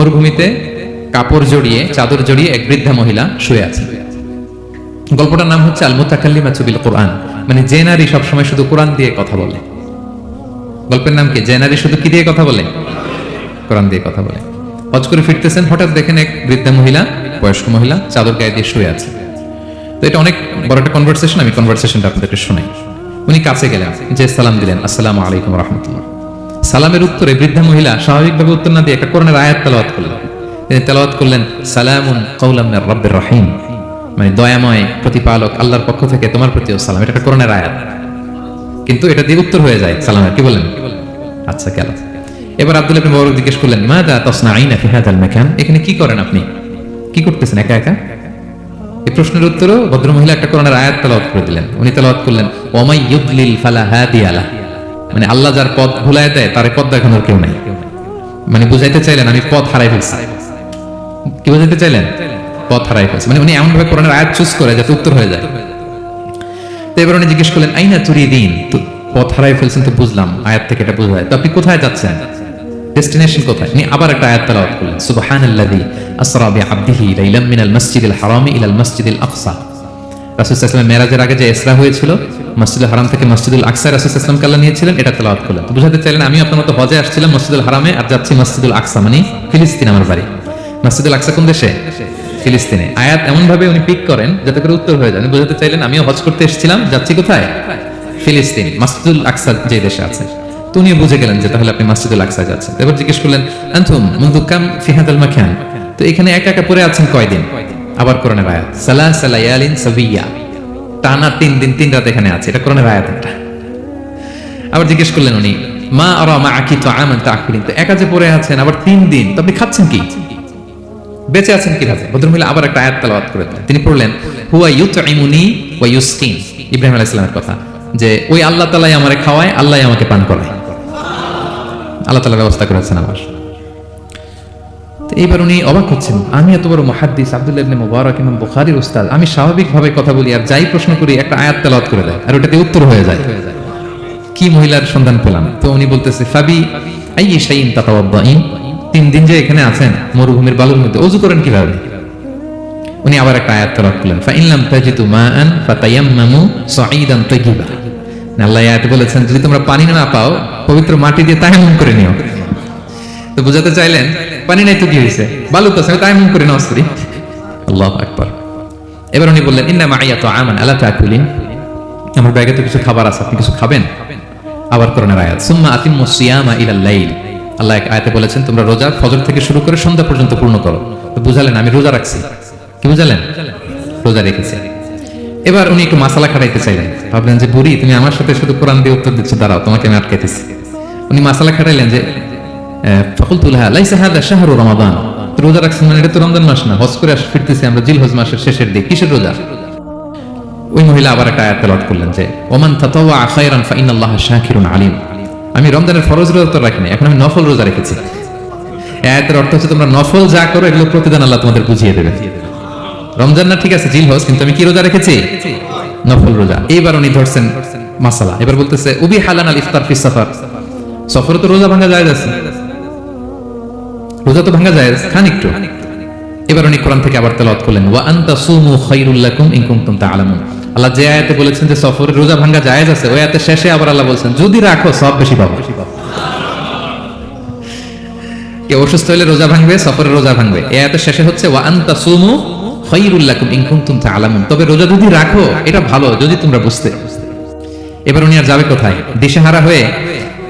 মরুভূমিতে কাপড় জড়িয়ে, চাদর জড়িয়ে এক বৃদ্ধা মহিলা শুয়ে আছে। গল্পটার নাম হচ্ছে আল মুতাকাল্লিমা কোরআন। মানে যে নারী সবসময় শুধু কোরআন দিয়ে কথা বলে। গল্পের নাম কি? যে নারী শুধু কি দিয়ে কথা বলে? কোরআন দিয়ে কথা বলে। হজ করে ফিরতেছেন, হঠাৎ দেখেন এক বৃদ্ধা মহিলা, বয়স্ক মহিলা, চাদর গায়ে দিয়ে শুয়ে আছে। তো এটা অনেক বড় একটা কনভারসেশন আমি কনভারসেশনটা আপনাদেরকে শোনাই। উনি কাছে গেলেন, যে সালাম দিলেন, আসসালামু আলাইকুম রহমতুল্লাহ। সালামের উত্তরে বৃদ্ধা মহিলা স্বাভাবিকভাবে উত্তর না দিয়ে একটা কোরআনের আয়াত তেলাওয়াত করলেন। তিনি তেলাওয়াত করলেন, সালামুন কৌলাম রাব্বির রহিম। মানে দয়াময় প্রতিপালক, আল্লাহর পক্ষ থেকে তোমার প্রতিও সালাম। এটা একটা কোরআনের আয়াত। কিন্তু এটা দিয়ে উত্তর হয়ে যায় সালামের। কি বলেন? আচ্ছা গেল এবার আব্দুল ইবনে মুবারক জিজ্ঞেস করলেন মা দা তাসনাঈনা ফি হাদাল মাকান? এখানে কি করেন আপনি? কি করতেছেন, একা একা? এই প্রশ্নের উত্তরও ভদ্রমহিলা একটা কোরআনের আয়াত তেলাওয়াত করে দিলেন। উনি তেলাওয়াত করলেন, ওমাই ইউদলিল ফালা হাদিয়ালা মানে আল্লাহ যার পথ ভুলায় দেয়, তার পথ দেখানোর কেউ নাই। মানে বুঝাইতে চাইলেন, আমি পথ হারাই ফেলছি। কি বুঝাইতে চাইলেন? পথ হারাই ফেলছি। মানে উনি এমন ভাবে কোরআনের আয়াত চুজ করে যাতে উত্তর হয়ে যায়। তো এবার উনি জিজ্ঞেস করলেন, আইনা চুরি দিন তো পথ হারাই ফেলছেন তো বুঝলাম, আয়াত থেকে এটা বোঝা যায় তো আপনি কোথায় যাচ্ছেন? ডেস্টিনেশন কোথায়? উনি আবার একটা আয়াত তেলাওয়াত করলেন, সুবহানাল্লাযী আসরা বিআবদিহি লাইলাম মিনাল মাসজিদিল হারামি ইলাল মাসজিদিল আকসা। রাসূল সাল্লাল্লাহু মেরাজের আগে যে ইসরা হয়েছিল, মসজিদুল হারাম থেকে মসজিদুল আকসা রাসূল সাল্লাল্লাহু আল্লাহ নিয়েছিলেন, এটা তেলাওয়াত করলেন। বুঝাতে চাইলেন আমি আপনার মতো হজে আসছিলাম মসজিদুল হারামে আর যাচ্ছি মসজিদুল আকসা মানে ফিলিস্তিন আমার বাড়ি। মসজিদুল আকসা কোন দেশে? ফিলিস্তিনে। আয়াত এমন ভাবে উনি পিক করেন যাতে করে উত্তর হয়ে যায়। বুঝাতে চাইলেন, আমিও হজ করতে এসেছিলাম, যাচ্ছি কোথায়? ফিলিস্তিন, মসজিদুল আকসা যে দেশে আছে। তো উনি বুঝে গেলেন যে তাহলে আপনি মসজিদুল আকসা যাচ্ছেন। এবার জিজ্ঞেস করলেন, আনতুম মুনদু কাম ফি হাদাল তো এখানে একা একা পড়ে আছেন কয়দিন? আবার কোরআনের আয়াত। সালা সালায়ালিন সাবিয়া টানা তিন দিন, তিন রাত এখানে আছে। এটা কোরআনের আয়াত একটা। আবার জিজ্ঞেস করলেন উনি, মা আর মা আকি তো আমান তাকুলিন তো একা যে পড়ে আছেন, আবার তিন দিন, তো আপনি খাচ্ছেন কি? বেঁচে আছেন কীভাবে ভদ্রমহিলা আবার একটা আয়াত তেলাওয়াত করে দিলেন। তিনি পড়লেন, হুয়া ইউতইমুনি ওয়া ইউসকিন। ইব্রাহিম আলাইহিস সালামের কথা, যে ওই আল্লাহ তাআলাই আমারে খাওয়ায় আল্লাহ আমাকে পান করায়। আল্লাহ তাআলা ব্যবস্থা করেছেন আমার। তো এইবার উনি অবাক হচ্ছেন। আমি এত বড় মুহাদ্দিস আব্দুল্লাহ মুবারক ইমাম বুখারীর উস্তাদ। আমি স্বাভাবিকভাবে কথা বলি আর যাই প্রশ্ন করি, একটা আয়াত তেলাওয়াত করে দেয় আর ওটাতে উত্তর হয়ে যায়। কি মহিলার সন্ধান পেলাম? তো উনি বলতেছে, ফাবি আই শাইন তাতাওয়াদ্দাইন তিন দিন যে এখানে আছেন, মরুভূমির বালুর মধ্যে। অজু করেন কীভাবে? উনি আবার একটা আয়াত তেলাওয়াত করলেন ফাইনলাম তাজিতু মাআন ফাতায়াম্মামু সাঈদান তাইয়িবা। আল্লাহ আয়াতে বলেছেন, যদি তোমরা পানি না পাও, পবিত্র মাটি দিয়ে তায়াম্মুম করে নিও। তো বুঝাতে চাইলেন পানি নাই তো কি হয়েছে বালু তো আমি তায়াম্মুম করে নামাজ পড়ি। আল্লাহু আকবার। এবার উনি বললেন ইন্না মাইয়া তো আমান আলা তাকুলিন? আমার ব্যাগে তো কিছু খাবার আছে আপনি কিছু খাবেন? আবার কোরআনের আয়াত সুম্মা আতিম্মু সিয়ামা ইলাল লাইল। আল্লাহ এক আয়াতে বলেছেন তোমরা রোজা ফজর থেকে শুরু করে সন্ধ্যা পর্যন্ত পূর্ণ করো। তো বুঝালেন আমি রোজা রাখছি। কি বুঝালেন? রোজা রেখেছি। এবার উনি একটু মাসালা খাটাইতে চাইলেন। ভাবলেন যে বুড়ি তুমি আমার সাথে শুধু কোরআন দিয়ে উত্তর দিচ্ছ দাঁড়াও তোমাকে আমি আটকাইতেছি। উনি মাসালা খাটাইলেন যে ফকুলতুল্লাহ লাইসা হাদা শাহরু রমাদান রোজা রাখছেন মানে এটা তো রমজান মাস না, হজ করে ফিরতেছি আমরা জিল হজ মাসের শেষের দিক। কিসের রোজা? ওই মহিলা আবার একটা আয়াত তেলাওয়াত করলেন যে, ওমান তাতাওয়া খায়রান ফা ইন্নাল্লাহা শাকিরুন আলিম। আমি রমজানের ফরজ রোজা তো রাখিনি এখন আমি নফল রোজা রেখেছি। আয়াতের অর্থ হচ্ছে তোমরা নফল যা করো, এগুলো প্রতিদান আল্লাহ তোমাদের বুঝিয়ে দেবে রমজান না, ঠিক আছে জিল হজ কিন্তু আমি কি রোজা রেখেছি? নফল রোজা। এইবার উনি ধরছেন মাসালা। এবার বলতেছে উবি হালান আল ইফতার ফি সফর। সফরে তো রোজা ভাঙা যায় আছে। রোজা তো ভাঙা যায় খান একটু। এবার উনি কোরআন থেকে আবার তেলাওয়াত করলেন, ওয়া আনতা সুমু খায়রুল লাকুম ইন কুনতুম তাআলামুন। আল্লাহ যে আয়াতে বলেছেন যে সফরে রোজা ভাঙা জায়েজ আছে, ওই আয়াতে শেষে আবার আল্লাহ বলছেন, যদি রাখো, সব বেশি পাবো। কে অসুস্থ হলে রোজা ভাঙবে, সফরে রোজা ভাঙবে। এই আয়াতের শেষে হচ্ছে, ওয়া আনতা সুমু খায়রুল লাকুম ইন কুনতুম তাআলামুন। তবে রোজা যদি রাখো, এটা ভালো, যদি তোমরা বুঝতে। এবার উনি আর যাবে কোথায়? দিশেহারা হয়ে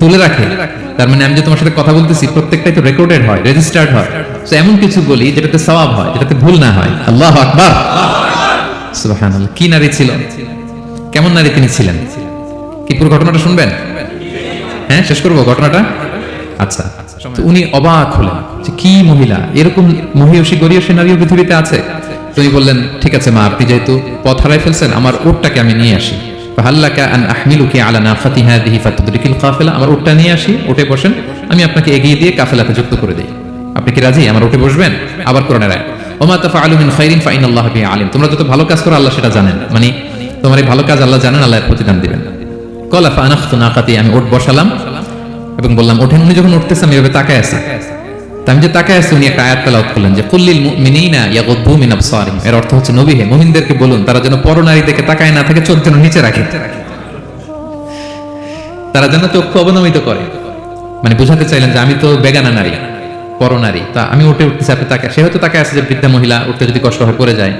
তুলে রাখে। তার মানে আমি যে তোমার সাথে কথা বলতেছি, প্রত্যেকটাই তো রেকর্ডেড হয় রেজিস্টার্ড হয়। তো এমন কিছু বলি যেটাতে সওয়াব হয়, যেটাতে ভুল না হয়। আল্লাহ আকবার। কি নারী ছিল? কেমন নারী তিনি ছিলেন? কি পুরো ঘটনাটা শুনবেন? হ্যাঁ শেষ করব ঘটনাটা? আচ্ছা। তো উনি অবাক হলেন যে কি মহিলা? এরকম মহিয়সী, গরিয়সী নারীও পৃথিবীতে আছে? তুমি বললেন, ঠিক আছে মা, আপনি যেহেতু পথ হারাই ফেলছেন, আমার উটটাকে আমি নিয়ে আসি। ফাহাল্লাকা আন আহমিলুকি আলা নাফাতি হাদিহি ফাতুদরিকিল কাফেলা। আমার উটটা নিয়ে আসি, উঠে বসেন। আমি আপনাকে এগিয়ে দিয়ে কাফেলাতে যুক্ত করে দেই। আপনি কি রাজি? আমার উঠে বসবেন? আবার কোরআনের আয়াত। ওমা তাফআলু মিন খাইরিন ফাইনাল্লাহা বিহি আলিম তোমরা যত ভালো কাজ করো, আল্লাহ সেটা জানেন। মানে তোমার এই ভালো কাজ আল্লাহ জানেন, আল্লাহ প্রতিদান দিবেন। কলা ফানাখতু নাকাতি, আমি উট বসালাম এবং বললাম, ওঠেন? উনি যখন উঠতেছে, আমি এভাবে তাকায় আছি। আমি যে তাকায় আছি, উনি একটা আয়াত করলেন যে, কুল্লিল মিন আবসারিহিম এর অর্থ হচ্ছে নবী হে, মুমিনদেরকে বলুন, তারা যেন পরনারী দেখে তাকায় না থাকে, চোখ যেন নিচে রাখে। তারা যেন চক্ষু অবনমিত করে। মানে বুঝাতে চাইলেন যে, আমি তো বেগানা নারী, পরনারী। তা আমি উঠে উঠতেছি, আপনি তাকে সে হয়তো তাকায় আছে যে, বৃদ্ধা মহিলা উঠতে যদি কষ্ট হয়ে পড়ে যায়।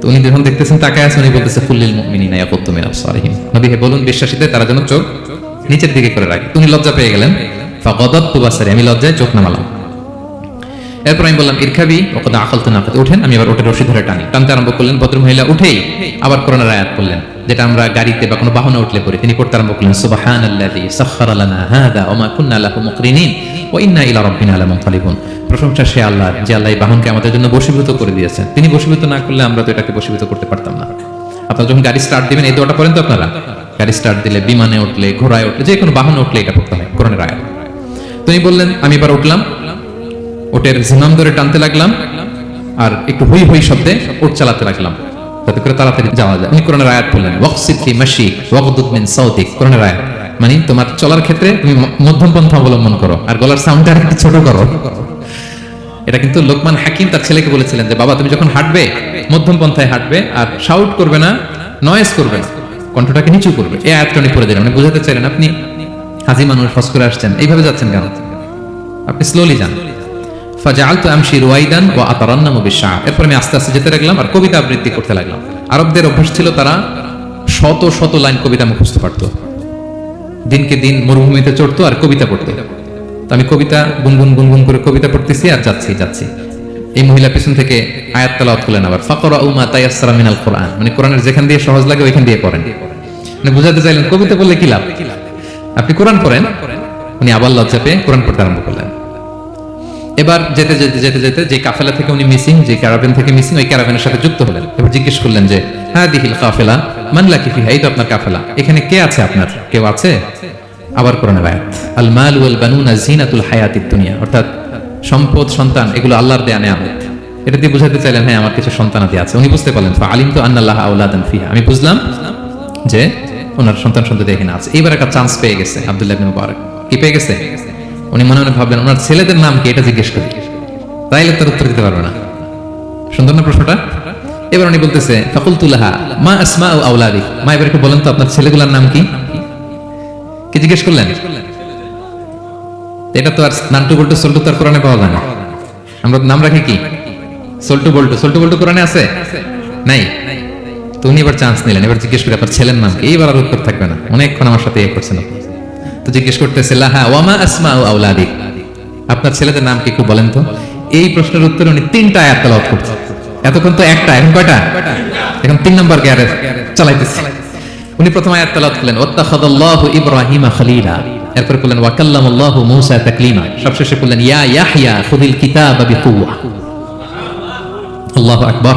তো উনি যখন দেখতেছেন, তাকায় আছে, উনি বলতেছে ফুল্লিল মুমিনিনা ইয়াগুদ্দু মিন আবসারিহিম নবী হে, বলুন বিশ্বাসীদের, তারা যেন চোখ নিচের দিকে করে রাখে। তুমি লজ্জা পেয়ে গেলেন। ফাগাদাতু বাসারি, আমি লজ্জায় চোখ নামালাম। এরপর আমি বললাম, ইরখাবি ওকদা আকালতে না উঠেন। আমি আবার ওটা রশি ধরে টানি। টানতে আরম্ভ করলেন ভদ্র মহিলা উঠেই আবার করোনার আয়াত করলেন যেটা আমরা গাড়িতে বা কোনো বাহনে উঠলে পড়ি। তিনি পড়তে আরম্ভ করলেন সুবাহান লানা হাদা মুকরিনিন ইন্না ইলা রাব্বিনা প্রশংসা সে আল্লাহ, যে আল্লাহ বাহনকে আমাদের জন্য বশীভূত করে দিয়েছেন। তিনি বশীভূত না করলে আমরা তো এটাকে বশীভূত করতে পারতাম না। আপনারা যখন গাড়ি স্টার্ট দিবেন, এই দোয়াটা পড়েন তো আপনারা? গাড়ি স্টার্ট দিলে বিমানে উঠলে, ঘোড়ায় উঠলে, যে কোনো বাহনে উঠলে এটা পড়তে হয়, কোরআনের আয়াত। তিনি বললেন, আমি এবার উঠলাম। ওটের জিনাম ধরে টানতে লাগলাম আর একটু হুই হুই শব্দে ওট চালাতে লাগলাম। যাতে করে তাড়াতাড়ি যাওয়া যায়। উনি কোরআনের আয়াত বললেন ওয়াকসিদ ফি মাশিক ওয়াগদুদ মিন সাউতিক কোরআনের আয়াত। মানে তোমার চলার ক্ষেত্রে তুমি মধ্যম পন্থা অবলম্বন করো আর গলার সাউন্ডটা একটু ছোট করো। এটা কিন্তু লোকমান হাকিম তার ছেলেকে বলেছিলেন যে, বাবা, তুমি যখন হাঁটবে মধ্যম পন্থায় হাঁটবে আর শাউট করবে না নয়েজ করবে না, কণ্ঠটাকে নিচু করবে। এই আয়াতটা উনি পড়ে দিলেন। মানে বুঝাতে চাইলেন, আপনি হাজি মানুষ ফস করে আসছেন, এইভাবে যাচ্ছেন কেন? আপনি স্লোলি যান। ফাজালতু আমশি রুয়াইদান ওয়া আতারান্নামু বিশআর এরপর আমি আস্তে আস্তে যেতে লাগলাম আর কবিতা আবৃত্তি করতে লাগলাম। আরবদের অভ্যাস ছিল তারা শত শত লাইন কবিতা মুখস্থ পারত। দিনকে দিন মরুভূমিতে চড়তো আর কবিতা পড়তো। আমি কবিতা গুনগুন গুনগুন করে কবিতা পড়তেছি আর যাচ্ছি যাচ্ছি। এই মহিলা পিছন থেকে আয়াত তালাওয়াত করলেন আবার, ফাকরা উমা তায়াসসারা মিনাল কোরআন। মানে কোরআনের যেখান দিয়ে সহজ লাগে ওইখান দিয়ে পড়েন। মানে বুঝাতে চাইলেন কবিতা বললে কি লাভ? আপনি কোরআন পড়েন, উনি আবার লজ্জা পেয়ে কোরআন পড়তে আরম্ভ করলেন। এবার যেতে যেতে যেতে যেতে যে কাফেলা থেকে উনি মিসিং যে ক্যারাভেন থেকে মিসিং ওই ক্যারাভেনের সাথে যুক্ত হলেন। এবার জিজ্ঞেস করলেন যে হ্যাঁ দিহিল কাফেলা মানলা কি এই তো আপনার কাফেলা। এখানে কে আছে আপনার? কেউ আছে? আবার কোরআনের আয়াত আল মাল বানুনা জিনাতুল দুনিয়া। অর্থাৎ সম্পদ, সন্তান, এগুলো আল্লাহর দেয়া নেয়ামত। এটা দিয়ে বুঝাতে চাইলেন হ্যাঁ আমার কিছু সন্তানাদি আছে। উনি বুঝতে পারলেন আলিম তো আন্নাল্লাহ আউলাদান ফিহা। আমি বুঝলাম যে, ওনার সন্তান সন্ততি এখানে আছে। এবার একটা চান্স পেয়ে গেছে, আব্দুল্লাহ মুবারক। কি পেয়ে গেছে? উনি মনে মনে ভাবলেন, ওনার ছেলেদের নাম কি? এটা জিজ্ঞেস করি। তাইলে তার উত্তর দিতে পারবে না। সুন্দর না প্রশ্নটা? এবার উনি বলতেছে ফাকুলতুল্লাহা মা আসমা ও আউলাদি মা, এবার একটু বলেন তো, আপনার ছেলেগুলোর নাম কি? কি জিজ্ঞেস করলেন? এটা তো আর নান্টু বল্টু, সল্টু তার কোরআনে পাওয়া যায় না। আমরা নাম রাখি কি? সল্টু বল্টু। সল্টু বল্টু কোরআনে আছে? নাই। তো উনি এবার চান্স নিলেন। এবার জিজ্ঞেস করে, আপনার ছেলের নাম কি? এইবার আর উত্তর থাকবে না। অনেকক্ষণ আমার সাথে ইয়ে করছেন আপনি। তো জিজ্ঞেস করতেছে, লাহা, ওয়ামা আসমা ও আউলাদি আপনার ছেলেদের নাম কি একটু বলেন তো? এই প্রশ্নের উত্তরে উনি তিনটা আয়াত তেলাওয়াত করছেন এতক্ষণ তো একটা, এখন কয়টা? এখন তিন নম্বর গ্যারে চালাইতেছে। উনি প্রথম আয়াত তেলাওয়াত করলেন, ওয়াত্তাখাদাল্লাহু ইব্রাহিমা খলিলা। এরপর করলেন ওয়াকাল্লামাল্লাহু মূসা তাকলিমা। সবশেষে করলেন ইয়া ইয়াহইয়া খুদিল কিতাবা বিকুওয়া। আল্লাহু আকবার।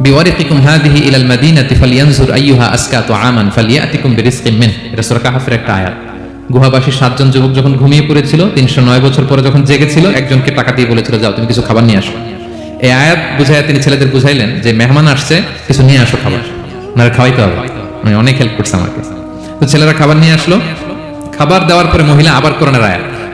বিওয়ারিকিকুম হাদিহি ইলাল মাদিনাতি ফালিয়ানজুর আইয়ুহা আসকা তুআমান ফালিয়াতিকুম বিরিজকিম মিন এটা সূরা কাহফের একটা আয়াত। গুহাবাসী সাতজন যুবক যখন ঘুমিয়ে পড়েছিল, তিনশো নয় বছর পরে যখন জেগেছিল, একজনকে টাকা দিয়ে বলেছিল, যাও, তুমি কিছু খাবার নিয়ে আসো। এই আয়াত বুঝাইয়া তিনি ছেলেদের বুঝাইলেন যে, মেহমান আসছে, কিছু নিয়ে আসো খাবার। ওনারা খাওয়াইতে হবে। উনি অনেক হেল্প করছে আমাকে। তো ছেলেরা খাবার নিয়ে আসলো। খাবার দেওয়ার পরে মহিলা আবার কোরআনের আয়াত।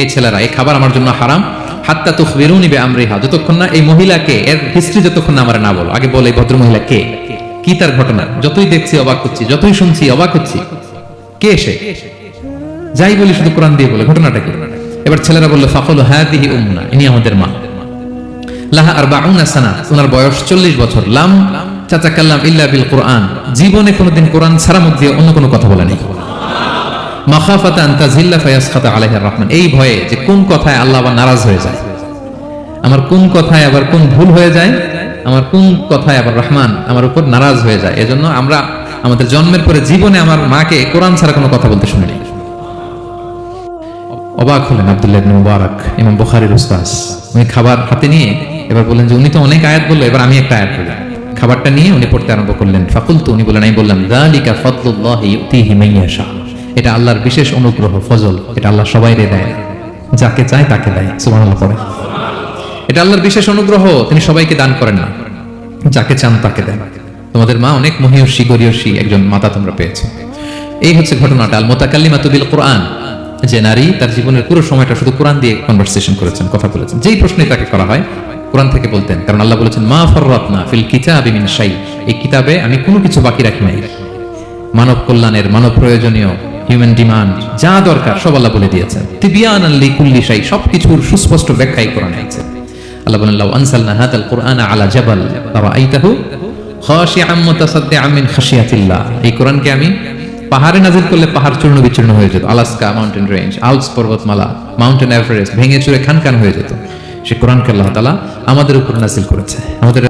এই ছেলেরা, এই খাবার আমার জন্য হারাম। হাত্তা তো বেরুনি বে আমরিহা যতক্ষণ না এই মহিলাকে, এর হিস্ট্রি যতক্ষণ না আমার না বলো। আগে বলে এই ভদ্র মহিলা কে? কি তার ঘটনা? যতই দেখছি, অবাক হচ্ছি, যতই শুনছি, অবাক হচ্ছি। কে সে? যাই বলি শুধু কোরআন দিয়ে বলে, ঘটনাটা কি? এবার ছেলেরা বলল হ্যাঁ দিহি উম্মুনা, ইনি আমাদের মা। লাহা আর বাউনা সানা ওনার বয়স চল্লিশ বছর। লাম চাচা কাল্লাম ইল্লা বিল কোরআন। জীবনে কোনোদিন কোরআন ছাড়া মুখ দিয়ে অন্য কোনো কথা বলে নেই। মাখাফাতা আন তাজিল্লা ফায়াসখাতা আলাইহির রহমান। এই ভয়ে যে কোন কথায় আল্লাহ আবার নারাজ হয়ে যায়? আমার কোন কথায় আবার কোন ভুল হয়ে যায়? আমার কোন কথায় আবার রহমান আমার উপর নারাজ হয়ে যায়? এজন্য আমরা আমাদের জন্মের পরে জীবনে আমার মাকে কোরআন ছাড়া কোনো কথা বলতে শুনিনি। অবাক হলেন আব্দুল্লাহ মুবারক, ইমাম বুখারীর উস্তাদ। উনি খাবার হাতে নিয়ে এবার বললেন যে, উনি তো অনেক আয়াত বলল, এবার আমি একটা আয়াত বলি খাবারটা নিয়ে উনি পড়তে আরম্ভ করলেন। ফাকুল তো উনি বললেন, আমি বললাম যালিকা ফাদলুল্লাহি ইউতিহি মান ইয়াশা। এটা আল্লাহর বিশেষ অনুগ্রহ, ফজল। এটা আল্লাহ সবাইরে দেয়। যাকে চায় তাকে দেয়, সুবহানাল্লাহ পড়ে। এটা আল্লাহর বিশেষ অনুগ্রহ, তিনি সবাইকে দান করেন না। যাকে চান তাকে দেন। তোমাদের মা অনেক মহিয়সী, গরিয়সী একজন মাতা তোমরা পেয়েছ। এই হচ্ছে ঘটনাটা আল মোতাকাল্লিমা তুবিল কোরআন। যে নারী তার জীবনের পুরো সময়টা শুধু কোরআন দিয়ে কনভারসেশন করেছেন, কথা বলেছেন। যেই প্রশ্নে তাকে করা হয়, কোরআন থেকে বলতেন, কারণ আল্লাহ বলেছেন, মা ফররাতনা ফিল কিতাবি মিন শাই। এই কিতাবে আমি কোনো কিছু বাকি রাখি নাই। মানব কল্যাণের, মানব প্রয়োজনীয় হিউম্যান ডিমান্ড যা দরকার সব আল্লাহ বলে দিয়েছেন। তিবিয়ান আল্লি কুল্লি শাই, সবকিছুর সুস্পষ্ট ব্যাখ্যাই কোরআনে আছে আল্লাহ বলেন আনসালনা কোরআন আলা জাবাল খাশিয়াতিল্লাহ। এই কোরআনকে আমি পাহাড়ে নাজিল করলে পাহাড় চূর্ণ বিচূর্ণ হয়ে যেত। আলাস্কা মাউন্টেন রেঞ্জ আলস পর্বতমালা, মাউন্টেন এভারেস্ট ভেঙে চুরে খান খান হয়ে যেত। সে কোরআনকে আল্লাহ তালা আমাদের উপর নাজিল করেছে। আমাদের